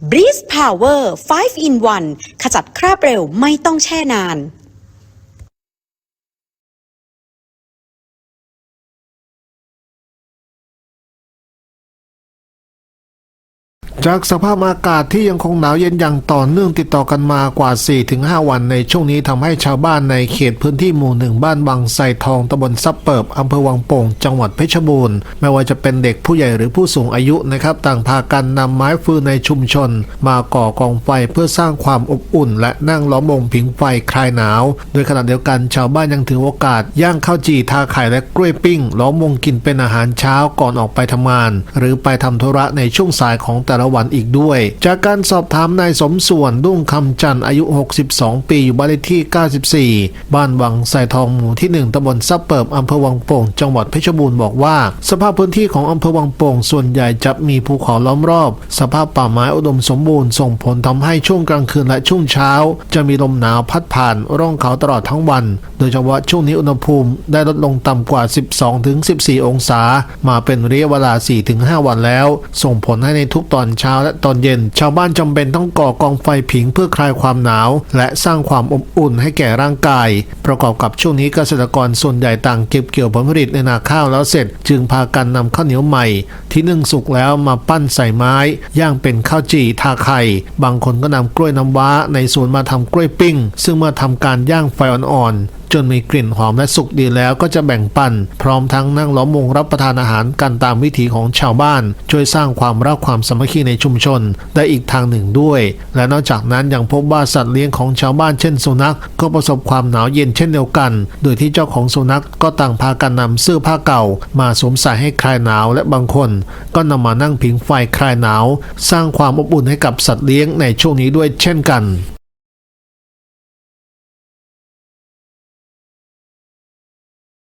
Breeze Power 5 in 1 ขจัดคราบเร็วไม่ต้องแช่นาน จากสภาพอากาศที่ยังคงหนาวเย็นอย่างต่อเนื่องติดต่อกันมากว่า 4-5 วันในช่วงนี้ทำให้ชาวบ้านในเขตพื้นที่หมู่หนึ่งบ้านวังไซทองตำบลซับเปิบอำเภอวังโป่ง จังหวัดเพชรบูรณ์ไม่ว่าจะเป็นเด็กผู้ใหญ่หรือผู้สูงอายุนะครับ ต่างพากันนำไม้ฟืนในชุมชน มาก่อกองไฟเพื่อสร้างความอบอุ่น และนั่งล้อมวงผิงไฟคลายหนาว โดยขณะเดียวกันชาวบ้านยังถือโอกาสย่างข้าวจี่ทาไข่และกล้วยปิ้งล้อมวงกินเป็นอาหารเช้าก่อนออกไปทำงาน หรือไปทำธุระในช่วงสายของแต่ละวันอีกด้วย จากการสอบถามนายสมส่วนรุ่งคำจันทร์อายุ 62 ปีอยู่บ้านเลขที่ 94 บ้านวังไซทองหมู่ที่ 1ตำบลซับเปิบอำเภอวังโป่ง จังหวัดเพชรบูรณ์บอกว่า สภาพพื้นที่ของอำเภอวังโป่งส่วนใหญ่จะมีภูเขาล้อมรอบ สภาพป่าไม้อุดมสมบูรณ์ส่งผลทำให้ช่วงกลางคืนและช่วงเช้า จะมีลมหนาวพัดผ่านร่องเขาตลอดทั้งวัน โดยเฉพาะช่วงนี้อุณหภูมิได้ลดลงต่ำกว่า 12-14 องศา มาเป็นระยะเวลา 4-5 วันแล้ว ส่งผลให้ในทุกตอนเช้าและตอนเย็น ชาวบ้านจำเป็นต้องก่อกองไฟผิงเพื่อคลายความหนาว และสร้างความอบอุ่นให้แก่ร่างกาย ประกอบกับช่วงนี้เกษตรกรส่วนใหญ่ต่างเก็บเกี่ยวผลผลิตในนาข้าวแล้วเสร็จ จึงพากันนำข้าวเหนียวใหม่ ที่นึ่งสุกแล้วมาปั้นใส่ไม้ ย่างเป็นข้าวจี่ทาไข่ บางคนก็นำกล้วยน้ำว้าในสวนมาทำกล้วยปิ้ง ซึ่งเมื่อทำการย่างไฟอ่อนๆ จนมีกลิ่นหอมและสุกดีแล้วก็จะแบ่งปัน พร้อมทั้งนั่งล้อมวงรับประทานอาหารกันตามวิถีของชาวบ้าน ช่วยสร้างความรักความสามัคคีในชุมชน ได้อีกทางหนึ่งด้วย และนอกจากนั้นยังพบว่าสัตว์เลี้ยงของชาวบ้านเช่นสุนัข ก็ประสบความหนาวเย็นเช่นเดียวกัน โดยที่เจ้าของสุนัขก็ต่างพากันนำเสื้อผ้าเก่า มาสวมใส่ให้คลายหนาวและบางคน ก็นำมานั่งผิงไฟคลายหนาว สร้างความอบอุ่นให้กับสัตว์เลี้ยงในช่วงนี้ด้วยเช่นกัน